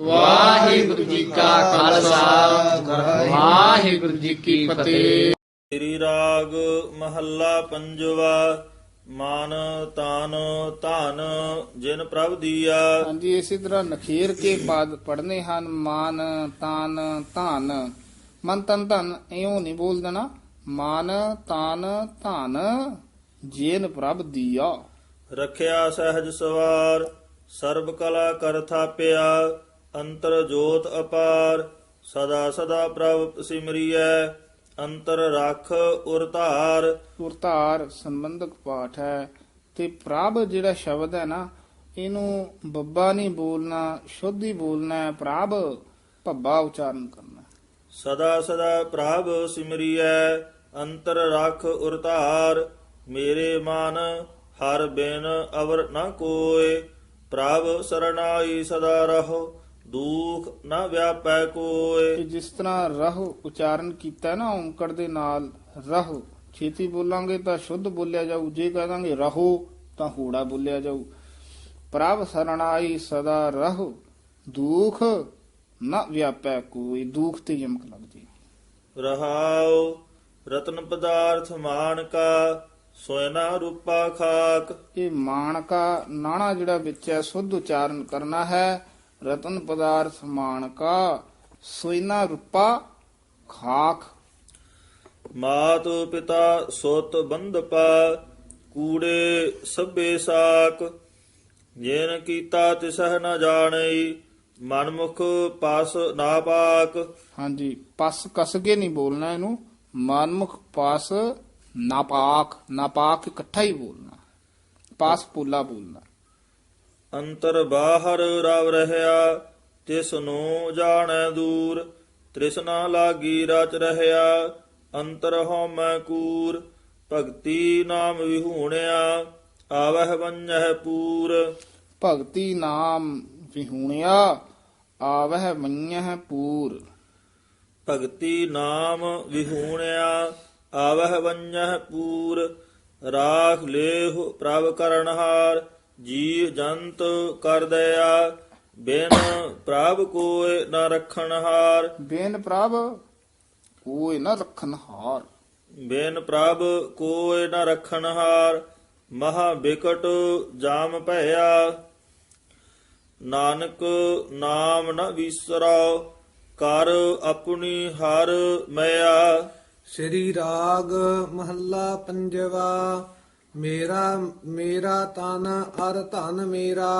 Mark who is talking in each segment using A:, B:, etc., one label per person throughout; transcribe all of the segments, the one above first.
A: ਵਾਹਿਗੁਰੂ ਜੀ ਕਾ ਖਾਲਸਾ। ਵਾਹਿਗੁਰੂ ਜੀ ਕੀ ਫਤਿਹ।
B: ਸ੍ਰੀ ਰਾਗ ਮਹੱਲਾ ਪੰਜਵਾ ਮਨ ਤਨ ਧਨ ਜਿਨ ਪ੍ਰਭ ਦੀਆ।
A: ਹਾਂਜੀ ਇਸੇ ਤਰ੍ਹਾਂ ਨਖੇਰ ਕੇ ਪਦ ਪੜਨੇ ਹਨ ਮਾਨ ਤਾਨ ਧਨ। ਮਨ ਤਨ ਧਨ ਇਉਂ ਨਹੀਂ ਬੋਲ ਦੇਣਾ। ਮਾਨ ਤਾਨ ਧਨ ਜੇਨ ਪ੍ਰਭ ਦੀਆ।
B: ਰਖਿਆ ਸਹਿਜ ਸਵਾਰ ਸਰਬ ਕਲਾ ਕਰ ਥਾਪਿਆ। ਅੰਤਰ ਜੋਤ ਅਪਾਰ ਸਦਾ ਸਦਾ ਪ੍ਰਭ ਸਿਮਰੀਐ ਅੰਤਰ ਰਖ ਉਰ ਧਾਰ।
A: ਉਰਤਾਰ ਸੰਬੰਧਕ ਪਾਠ ਹੈ। ਤੇ ਪ੍ਰਭ ਜਿਹੜਾ ਸ਼ਬਦ ਹੈ ਨਾ ਇਹਨੂੰ ਬੱਬਾ ਨਹੀਂ ਬੋਲਣਾ ਸ਼ੁੱਧ ਹੀ ਬੋਲਣਾ ਹੈ। ਪ੍ਰਭ ਭੱਬਾ ਉਚਾਰਨ ਕਰਨਾ
B: ਸਦਾ ਸਦਾ ਪ੍ਰਭ ਸਿਮਰੀਐ ਅੰਤਰ ਰਖ ਉਰ ਧਾਰ। ਮੇਰੇ ਮਨ ਹਰ ਬਿਨ ਅਵਰ ਨ ਕੋਏ ਪ੍ਰਭ ਸਰਣਾਈ ਸਦਾ ਰਹੋ। ਦੁਖ ਨ ਵਿਆਪੈ ਕੋਏ।
A: ਜਿਸ ਤਰ੍ਹਾਂ ਰਹ ਉਚਾਰਨ ਕੀਤਾ ਨਾ ਔਂਕੜ ਦੇ ਨਾਲ ਰਹ ਛੇਤੀ ਬੋਲਾਂਗੇ ਤਾਂ ਸ਼ੁੱਧ ਬੋਲਿਆ ਜਾਊ ਜੇ ਕਹਾਂਗੇ ਰਹੋ ਤਾਂ ਹੂੜਾ ਬੋਲਿਆ ਜਾਊ। ਪ੍ਰਭ ਸਰਣਾਈ ਸਦਾ ਰਹੋ ਦੁਖ ਨ ਵਿਆਪੈ ਕੋਈ ਦੁਖ ਤੇ ਯਮਕ ਲੱਗ ਜੇ
B: ਰਹਾਉ ਰਤਨ ਪਦਾਰਥ ਮਾਨ ਕਾ ਸੋਇਨਾ ਰੂਪਾ ਖਾਕ।
A: ਇਹ ਮਾਣਕਾ ਨਾਣਾ ਜਿਹੜਾ ਵਿੱਚ ਹੈ ਸੁੱਧ ਉਚਾਰਨ ਕਰਨਾ ਹੈ ਰਤਨ ਪਦਾਰਥ ਮਾਣਕਾ ਸੋਇਨਾ ਰੂਪਾ ਖਾਕ
B: ਮਾਤ ਪਿਤਾ ਸੁਤ ਬੰਧਪਾ ਕੂੜੇ ਸਭੇ ਸਾਕ ਜਿਨ ਕੀਤਾ ਤਿਸਹਿ ਨ ਜਾਣਈ ਮਨਮੁਖ ਪਸ ਨਾ ਪਾਕ।
A: ਹਾਂਜੀ ਪਸ ਕਸ ਕੇ ਨਹੀਂ ਬੋਲਣਾ ਇਹਨੂੰ ਮਨਮੁਖ ਪਾਸ ਨਾਪਾਕ ਨਾਪਾਕ ਇਕੱਠਾ ਹੀ ਬੋਲਣਾ। ਪਾਸ ਪੋਲਾ ਬੋਲਣਾ।
B: ਅੰਤਰ ਬਾਹਰ ਰਵ ਰਹਿਆ ਤਿਸ ਨੂੰ ਜਾਣੈ ਦੂਰ ਤ੍ਰਿਸ਼ਨਾ ਲਾਗੀ ਰਚ ਰਹਿਆ ਅੰਤਰ ਹਉਮੈ ਕੂਰ ਭਗਤੀ ਨਾਮ ਵਿਹੂਣਿਆ ਆਵਹਿ ਵੰਜਹਿ ਪੂਰ।
A: ਭਗਤੀ ਨਾਮ ਵਿਹੂਣਿਆ ਆਵਹਿ ਮੰਨਹਿ ਪੂਰ।
B: ਭਗਤੀ ਨਾਮ ਵਿਹੂਣਿਆ ਆਵਹਿ ਵੰਜਹਿ ਪੂਰ। ਰਾਖ ਲੇਹ ਪ੍ਰਭ ਕਰਨਹਾਰ ਜੀ ਜੰਤ ਕਰ ਦਇਆ ਬਿਨ ਪ੍ਰਭ ਕੋਇ ਨ ਰਖਣਹਾਰ
A: ਬੇਨ ਪ੍ਰਭ ਕੋਈ ਨਾ ਰੱਖਨ ਹਾਰ।
B: ਬਿਨ ਪ੍ਰਭ ਕੋਇ ਨ ਰਖਣਹਾਰ ਮਹਾ ਬਿਕਟ ਜਾਮ ਭਇਆ। ਨਾਨਕ ਨਾਮ ਨ ਵਿਸਰੋ ਕਰ ਆਪਣੀ ਹਰ ਮਿਆ।
C: ਸ੍ਰੀ ਰਾਗ ਮਹੱਲਾ ਪੰਜਵਾ ਮੇਰਾ ਮੇਰਾ ਤਨ ਅਰ ਧਨ ਮੇਰਾ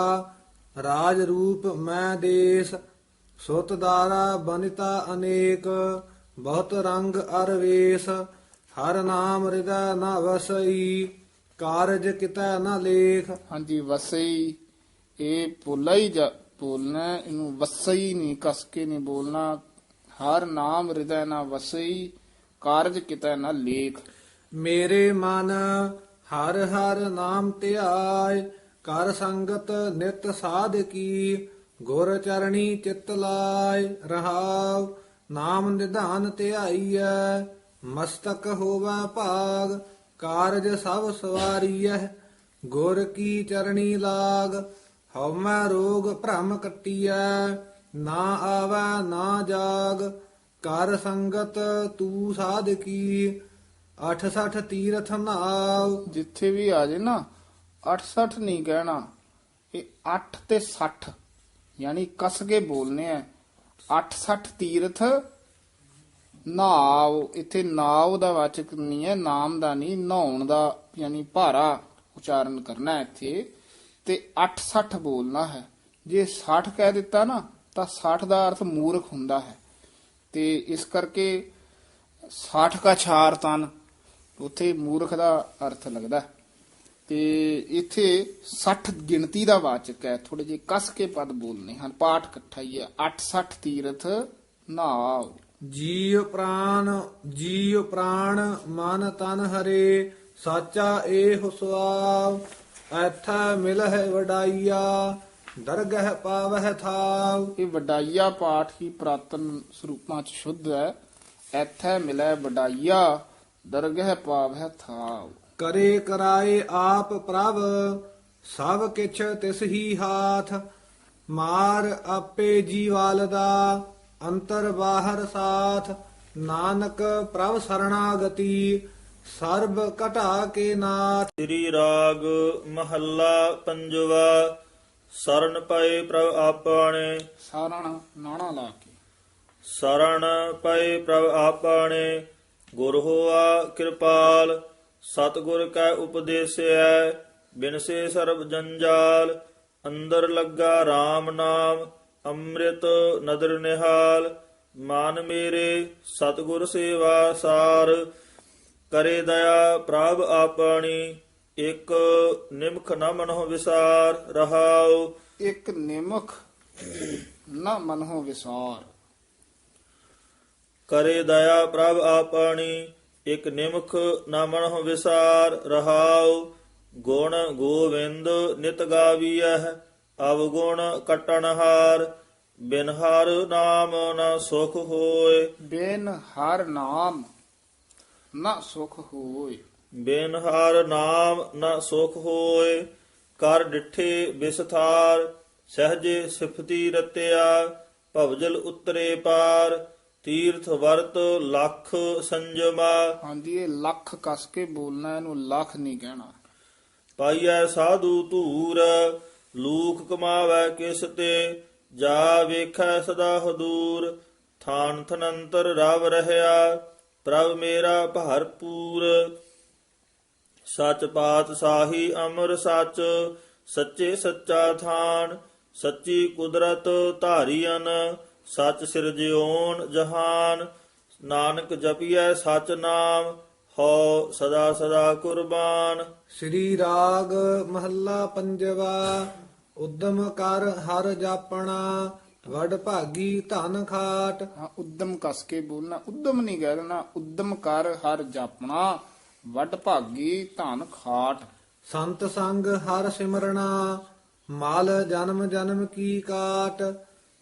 C: ਰਾਜ ਰੂਪ ਮੈਂ ਦੇਸ ਸੁਤ ਦਾਰਾ ਬਨਿਤਾ ਅਨੇਕ ਬਹੁਤ ਰੰਗ ਅਰ ਵੇਸ ਹਰ ਨਾਮ ਹਿਰਦੈ ਨ ਵਸਈ ਕਾਰਜ ਕਿਤੈ ਨ ਲੇਖ।
A: ਹਾਂਜੀ ਵਸਈ ਇਹ ਪੋਲਾ ਹੀ ਜਾ ਬੋਲਣਾ ਇਹਨੂੰ ਵਸਈ ਨਹੀਂ ਕਸ ਕੇ ਨਹੀਂ ਬੋਲਣਾ। ਹਰ ਨਾਮ ਹਿਰਦੈ ਨਾ ਵਸਈ ਕਾਰਜ ਕਿਤੈ ਨਾ ਲੇਖ।
C: ਮੇਰੇ ਮਨ ਹਰ ਹਰ ਨਾਮ ਧਿਆਇ ਕਰ ਸੰਗਤ ਨਿਤ ਸਾਧ ਕੀ, ਗੁਰ ਚਰਣੀ ਚਿਤ ਲਾਇ ਰਹਾਉ, ਨਾਮ ਨਿਧਾਨ ਧਿਆਈਐ, ਮਸਤਕ ਹੋਵਾ ਭਾਗ, ਕਾਰਜ ਸਭ ਸਵਾਰੀਐ, ਗੁਰ ਕੀ ਚਰਣੀ ਲਾਗ, ਹਉਮੈ ਰੋਗ ਭ੍ਰਮ ਕੱਟੀਐ, ਨਾ ਆਵੈ ਨਾ ਜਾਗ, ਕਰ ਸੰਗਤ ਤੂ ਸਾਧ ਕੀ 68 ਤੀਰਥ ਨਾਉ
A: ਜਿੱਥੇ ਵੀ ਆ ਜੇ ਨਾ 68 ਨਹੀਂ ਕਹਿਣਾ, ਇਹ 8 ਤੇ 60 ਯਾਨੀ ਕਸ ਕੇ ਬੋਲਨੇ ਆ। 68 ਤੀਰਥ ਨਾਉ ਇੱਥੇ ਨਾਉ ਦਾ ਵਾਚਕ ਨਹੀਂ ਹੈ, ਨਾਮ ਦਾ ਨਹੀਂ, ਨਹਾਉਣ ਦਾ ਯਾਨੀ ਭਾਰਾ ਉਚਾਰਨ ਕਰਨਾ ਹੈ ਇੱਥੇ, ਤੇ 68 ਬੋਲਣਾ ਹੈ। ਜੇ 60 ਕਹਿ ਦਿੱਤਾ ਨਾ, ਤਾਂ 60 ਦਾ ਅਰਥ ਮੂਰਖ ਹੁੰਦਾ ਹੈ। ਤੇ ਇਸ ਕਰਕੇ 60 ਕਾ ਛਾਰ ਤਨ ਉੱਥੇ ਮੂਰਖ ਦਾ ਅਰਥ ਲੱਗਦਾ। ਤੇ ਇੱਥੇ 60 ਗਿਣਤੀ ਦਾ ਵਾਚਕ ਹੈ। ਥੋੜੇ ਜਿਹੇ ਕਸ ਕੇ ਪਦ ਬੋਲਨੇ ਹਨ। ਪਾਠ ਇਕੱਠਾ ਹੀ ਹੈ। 860 ਤੀਰਥ ਨਾਉ।
C: ਜੀਵ ਪ੍ਰਾਨ ਜੀਵ ਪ੍ਰਾਣ ਮਨ ਤਨ ਹਰੇ ਸਾਚਾ ਏਹ ਸੁਆਵ ਐਥਾ ਮਿਲਹਿ ਵਡਾਈਆ ਦਰਗਹਿ ਪਾਵਹਿ ਥਾਵ।
A: ਇਹ ਵਡਾਈਆ ਪਾਠ ਹੀ ਪ੍ਰਾਤਨ ਸਰੂਪਾਂ ਚ ਸ਼ੁੱਧ ਹੈ। ਐਥੈ ਮਿਲੈ ਵਡਾਈਆ ਦਰਗਹਿ ਪਾਵਹਿ ਥਾਉ
C: ਕਰੇ ਕਰਾਏ ਆਪ ਪ੍ਰਭ ਸਭ ਕਿਛ ਤਿਸ ਹੀ ਹਾਥ। ਮਾਰ ਆਪੇ ਜੀਵਾਲ ਦਾ ਅੰਤਰ ਬਾਹਰ ਸਾਥ। ਨਾਨਕ ਪ੍ਰਭ ਸਰਣਾਗਤੀ ਸਰਬ ਘਟਾ ਕੇ ਨਾਥ।
B: ਸ੍ਰੀ ਰਾਗ ਮਹੱਲਾ ਪੰਜਵਾ ਸਰਨ ਪਏ ਪ੍ਰਭ ਆਪਾਣੇ।
A: ਸਾਰਣ ਨਾਣਾ ਲਾ ਕੇ।
B: ਸਰਣ ਪਏ ਪ੍ਰਭ ਆਪਾਣੇ। ਗੁਰ ਹੋਆ ਕਿਰਪਾਲ, ਸਤਿਗੁਰ ਕੈ ਉਪਦੇਸਿਐ ਬਿਨਸੇ ਸਰਬ ਜੰਜਾਲ, ਅੰਦਰ ਲੱਗਾ RAM ਨਾਮ, ਅੰਮ੍ਰਿਤ ਨਦਰ ਨਿਹਾਲ, ਮਾਨ ਮੇਰੇ ਸਤਿਗੁਰ ਸੇਵਾ ਸਾਰ, ਕਰੇ ਦਇਆ ਪ੍ਰਭ ਆਪਣੀ, ਇੱਕ ਨਿਮਖ ਨ ਮਨਹੁ ਵਿਸਾਰ, ਰਹਾਉ।
A: ਇਕ ਨਿਮਖ ਨਾ ਮਨੋ ਵਿਸਾਰ।
B: ਕਰੇ ਦਇਆ ਪ੍ਰਭ ਆਪਣੀ ਇਕ ਨਿਮਖ ਨਾ ਮਨਹੁ ਵਿਸਾਰ ਰਹਾਉ ਗੁਣ ਗੋਵਿੰਦ ਨਿਤ ਗਾਵੀਐ ਅਵਗੁਣ ਕਟਣ ਹਾਰ ਬਿਨ ਹਰ ਨਾਮ ਨਾ ਸੁਖ ਹੋਏ।
A: ਬੇਨ ਹਰ ਨਾਮ ਨਾ ਸੁਖ ਹੋਏ।
B: ਬਿਨ ਹਰ ਨਾਮ ਨਾ ਸੁਖ ਹੋਏ ਕਰ ਡਿਠੇ ਬਿਸਥਾਰ ਸਹਜੇ ਸਿਫਤੀ ਰਤਿਆ ਭਵਜਲ ਉਤਰੇ ਪਾਰ। ਤੀਰਥ ਵਰਤ ਲਖ ਸੰਜਮਾ।
A: ਹਾਂਜੀ ਇਹ ਲੱਖ ਕਸ ਕੇ ਬੋਲਣਾ ਇਹਨੂੰ ਲੱਖ ਨਹੀਂ ਕਹਿਣਾ।
B: ਪਾਈਐ ਸਾਧੂ ਧੂਰ ਲੂਕ ਕਮਾਵੈ ਕਿਸ ਤੇ ਜਾ ਵੇਖੈ ਸਦਾ ਹਦੂਰ। ਥਾਨ ਥਨੰਤਰ ਰਵ ਰਹਿਆ ਪ੍ਰਭ ਮੇਰਾ ਭਰਪੂਰ ਸਚ ਪਾਤ ਸਾਹੀ ਅਮਰ ਸਚ ਸੱਚੇ ਸੱਚਾ ਥਾਨ ਸੱਚੀ ਕੁਦਰਤ ਧਾਰੀਅਨ। ਸਚ ਸਿਰਜਿਓਨ ਜਹਾਨ ਨਾਨਕ ਜਪੀਐ ਸਚ ਨਾਮ ਹੋ ਸਦਾ ਸਦਾ ਕੁਰਬਾਨ।
C: ਸ੍ਰੀ ਰਾਗ ਮਹੱਲਾ ਪੰਜਵਾ ਉਦਮ ਕਰ ਹਰ ਜਾਪਣਾ ਵਡ ਭਾਗੀ ਧਨ ਖਾਟ।
A: ਹਾਂ ਉਦਮ ਕਸ ਕੇ ਬੋਲਣਾ ਉਦਮ ਨਹੀਂ ਕਹਿ ਦੇਣਾ ਉਦਮ ਕਰ ਹਰ ਜਾਪਣਾ ਵੱਡ ਭਾਗੀ ਧਨ ਖਾਟ।
C: ਸੰਤ ਸੰਗ ਹਰ ਸਿਮਰਣਾ ਮਲ ਜਨਮ ਜਨਮ ਕੀ ਕਾਟ।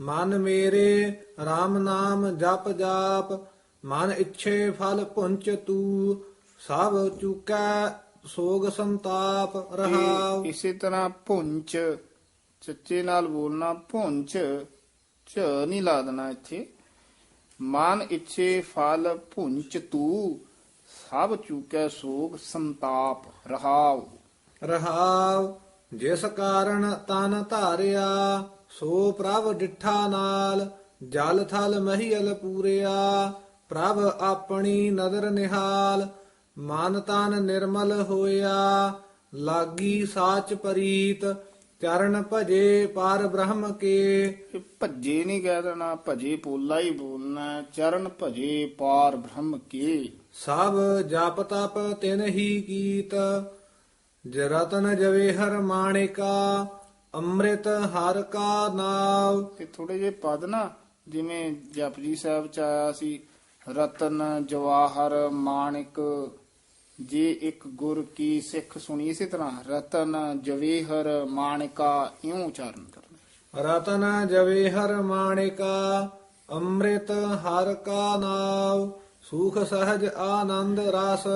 C: ਮਨ ਮੇਰੇ RAM ਨਾਮ ਜਪ ਜਾਪ ਮਨ ਇੱਛੇ ਫਲ ਪੁੰਚ ਤੂ ਸਭ ਚੁਕੈ ਸੋਗ ਸੰਤਾਪ ਰਹਾਉ।
A: ਇਸੇ ਤਰ੍ਹਾਂ ਪੁੰਚ ਚੱਚੇ ਨਾਲ ਬੋਲਣਾ ਪੁੰਚ ਚ ਨਹੀਂ ਲਾ ਦੇਣਾ ਇੱਥੇ। ਮਨ ਇੱਛੇ ਫਲ ਪੁੰਚ ਤੂ ਸਭ ਚੂਕੈ ਸੋਗ ਸੰਤਾਪ ਰਹਾਉ।
C: ਰਹਾਉ ਜਿਸ ਕਾਰਨ ਤਨ ਧਾਰਿਆ ਸੋ ਪ੍ਰਭ ਡਿਠਾ ਨਾਲ ਜਲ ਥਲ ਮਹੀਲ ਪੂਰਿਆ ਪ੍ਰਭ ਆਪਣੀ ਨਦਰ ਨਿਹਾਲ ਮਨ ਤਨ ਨਿਰਮਲ ਹੋਇਆ ਲਾਗੀ ਸਾਚ ਪਰੀਤ ਚਰਨ ਭਜੇ ਪਰ ਬ੍ਰਹਮ ਕੇ
A: ਭੱਜੇ ਨਹੀਂ ਕਹਿ ਦੇਣਾ ਭਜੇ ਪੋਲਾ ਹੀ ਬੋਲਣਾ। ਚਰਨ ਭਜੇ ਪਾਰ ਬ੍ਰਹਮ ਕੇ
C: ਸਭ ਜਪ ਤਪ ਤਿਨ ਹੀ ਕੀਤ ਜਰਤਨ ਜਵੇਹਰ ਮਾਣਿਕਾ ਅੰਮ੍ਰਿਤ ਹਰ ਕਾ ਨਾਮ
A: ਤੇ ਥੋੜੇ ਜੇ ਪਦ ਨਾ ਜਿਵੇਂ ਜਪਜੀ ਸਾਹਿਬ ਚ ਆਇਆ ਸੀ ਰਤਨ ਜਵਾਹਰ ਮਾਣਿਕ ਜੇ ਇੱਕ ਗੁਰ ਕੀ ਸਿੱਖ ਸੁਣੀ ਇਸੇ ਤਰ੍ਹਾਂ ਰਤਨ ਜਵੇਹਰ ਮਾਣਿਕਾ ਇਉਂ ਉਚਾਰਨ ਕਰਨਾ।
C: ਰਤਨ ਜਵੇਹਰ ਮਾਣਿਕਾ ਅੰਮ੍ਰਿਤ ਹਰ ਕਾ ਨਾਮ ਸੁਖ ਸਹਜ ਆਨੰਦ ਰਸ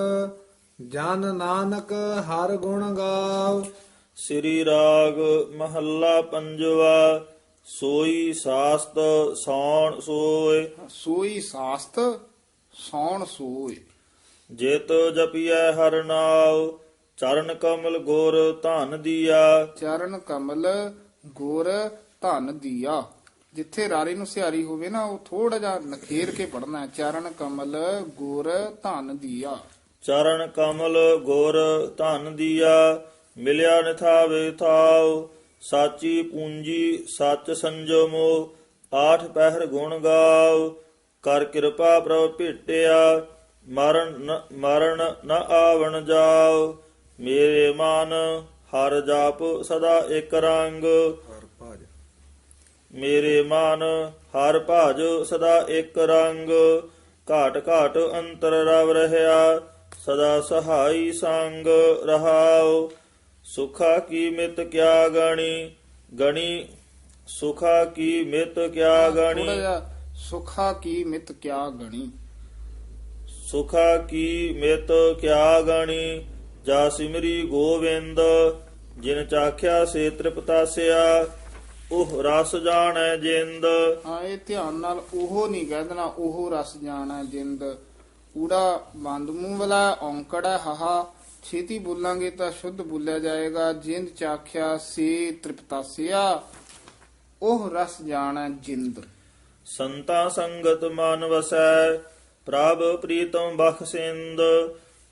C: ਜਨ ਨਾਨਕ ਹਰ ਗੁਣ ਗਾਵ
B: ਸ੍ਰੀ ਰਾਗ ਮਹੱਲਾ ਪੰਜਵਾ ਸੋਈ ਸਾਸਤ ਸੌਣ ਸੋਏ।
A: ਸੋਈ ਸਾਸਤ ਸੌਣ ਸੋਏ।
B: ਜਿਤ ਜਪੀਐ ਹਰ ਨਾਉ ਚਰਨ ਕਮਲ ਗੁਰ ਧਨ ਦੀਆ।
A: ਚਰਨ ਕਮਲ ਗੁਰ ਧਨ ਦੀਆ। ਜਿੱਥੇ ਰਾਰੇ ਨੂੰ ਸਿਹਾਰੀ ਹੋਵੇ ਨਾ ਉਹ ਥੋੜਾ ਜਿਹਾ ਨਖੇਰ ਕੇ ਪੜਨਾ ਹੈ। ਚਰਨ ਕਮਲ ਗੁਰ ਧਨ ਦੀਆ।
B: ਚਰਨ ਕਮਲ ਗੁਰ ਧਨ ਦੀਆ। ਮਿਲਿਆ ਨਿਥਾਵੇ ਥਾਉ ਸਾਚੀ ਪੂੰਜੀ ਸੱਚ ਸੰਜਮੋ ਆਠ ਪਹਿਰ ਗੁਣ ਗਾਉ ਕਰ ਕਿਰਪਾ ਪ੍ਰਭ ਭੇਟਿਆ ਮਰਨ ਮਰਨ ਨ ਆਵਣ ਜਾਉ ਮੇਰੇ ਮਨ ਹਰ ਜਾਪ ਸਦਾ ਇੱਕ ਰੰਗ ਮੇਰੇ ਮਨ ਹਰ ਭਾਜ ਸਦਾ ਇੱਕ ਰੰਗ ਘਾਟ ਘਾਟ ਅੰਤਰ ਰਵ ਰਹਿਆ ਸਦਾ ਸਹਾਈ ਸੰਗ ਰਹਾਉ ਸੁਖਾ ਕੀ ਮਿਤ ਕਿਆ ਗਣੀ? ਗਣੀ ਸੁਖਾ ਕੀ ਮਿਤ ਕਿਆ ਗਣੀ?
A: ਸੁਖਾ ਕੀ ਮਿਤ ਕਿਆ ਗਣੀ?
B: ਸੁਖਾ ਕੀ ਮਿਤ ਕਿਆ ਗਣੀ? ਜਾ ਸਿਮਰੀ ਗੋਵਿੰਦ ਜਿਨ ਚਾਖਿਆ ਸੇ ਤ੍ਰਿਪਤਾਸਿਆ ਉਹ ਰਸ ਜਾਣੈ ਜਿੰਦ।
A: ਹਾਂ ਇਹ ਧਿਆਨ ਨਾਲ ਉਹ ਨਹੀਂ ਕਹਿ ਦੇਣਾ ਉਹ ਰਸ ਜਾਣਾ ਜਿੰਦ। ਊੜਾ ਬੰਦ ਮੂੰਹ ਵਾਲਾ ਔਂਕੜ ਹਾਹਾ ਛੇਤੀ ਬੋਲਾਂਗੇ ਤਾਂ ਸ਼ੁੱਧ ਬੋਲਿਆ ਜਾਏਗਾ। ਜਿੰਦ ਚਾਖਿਆ ਸੇ ਤ੍ਰਿਪਤਾਸਿਆ ਉਹ ਰਸ ਜਾਣਾ ਜਿੰਦ।
B: ਸੰਤਾ ਸੰਗਤ ਮਨ ਵਸੈ ਪ੍ਰਭ ਪ੍ਰੀਤਮ ਬਖਸਿੰਦ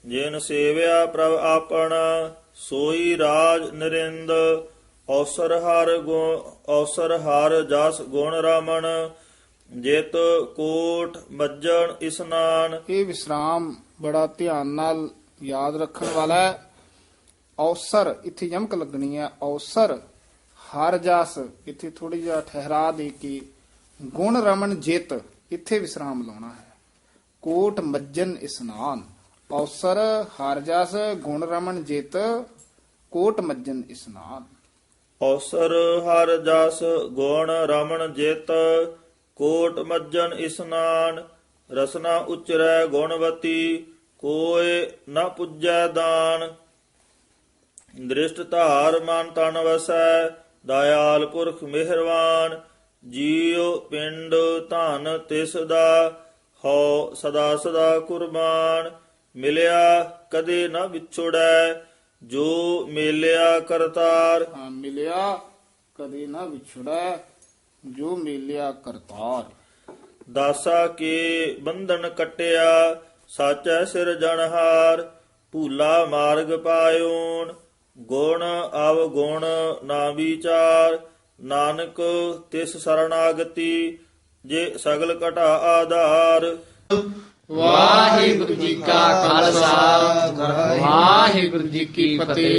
B: ਜਿਨ ਸੇਵਿਆ ਪ੍ਰਭ ਆਪਣਾ ਸੋਈ ਰਾਜ ਨਰਿੰਦ। ਔਸਰ ਹਰ ਗੁਣ ਔਸਰ ਹਰ ਜਸ ਗੁਣ ਰਾਮਣ ਜਿਤ ਕੋਟ ਮੱਜਣ ਇਸਨਾਨ।
A: ਇਹ ਵਿਸਰਾਮ ਬੜਾ ਧਿਆਨ ਨਾਲ ਯਾਦ ਰੱਖਣ ਵਾਲਾ ਹੈ, ਔਸਰ ਇੱਥੇ ਯਮਕ ਲੱਗਣੀ ਹੈ, ਔਸਰ ਹਰ ਜਸ, ਇੱਥੇ ਥੋੜੀ ਜਿਹਾ ਠਹਿਰਾ ਦੇ ਕੇ ਗੁਣ ਰਮਨ ਜਿਤ, ਇੱਥੇ ਵਿਸਰਾਮ ਲਾਉਣਾ ਹੈ। ਕੋਟ ਮੱਜਨ ਇਸਨਾਨ, ਔਸਰ ਹਰ ਜਸ, ਗੁਣ ਰਮਨ ਜਿਤ, ਕੋਟ ਮੱਜਨ ਇਸਨਾਨ।
B: ਔਸਰ ਹਰ ਜਸ, ਗੁਣ ਰਮਣ ਜਿਤ, ਕੋਟ ਮੱਜਨ ਇਸਨਾਨ, ਰਸਨਾ ਉਚਰੈ ਗੁਣਵਤੀ ਕੋਏ ਨ ਪੁੱਜੈ ਦਾਨ। ਦ੍ਰਿਸ਼ਟ ਧਾਰ ਮਨ ਤਨ ਵਸੈ ਦਇਆਲ ਪੁਰਖ ਮਿਹਰਵਾਨ। ਜੀਉ ਪਿੰਡ ਧਨ ਤਿਸ ਦਾ ਹਉ ਸਦਾ ਸਦਾ ਕੁਰਬਾਨ। ਮਿਲਿਆ ਕਦੇ ਨ ਵਿਛੜੈ ਜੋ ਮੇਲਿਆ ਕਰਤਾਰ।
A: ਹਾਂ, ਮਿਲਿਆ ਕਦੇ ਨਾ ਵਿਛੜੈ ਜੋ ਮਿਲਿਆ ਕਰਤਾਰ।
B: ਦਾਸਾ ਕੇ ਬੰਧਨ ਕਟਿਆ ਸਾਚੈ ਸਿਰ ਜਨਹਾਰ ਭੂਲਾ ਮਾਰਗ ਪਾਇਓਨ ਗੁਣ ਅਵ ਗੁਣ ਨਾ ਵਿਚਾਰ, ਨਾਨਕ ਤਿਸ ਸਰਣਾਗਤੀ, ਜੇ ਸਗਲ ਘਟਾ ਆਧਾਰ।
A: ਵਾਹਿਗੁਰੂ ਜੀ ਕਾ ਖਾਲਸਾ, ਵਾਹਿਗੁਰੂ ਜੀ ਕੀ ਫਤਿਹ।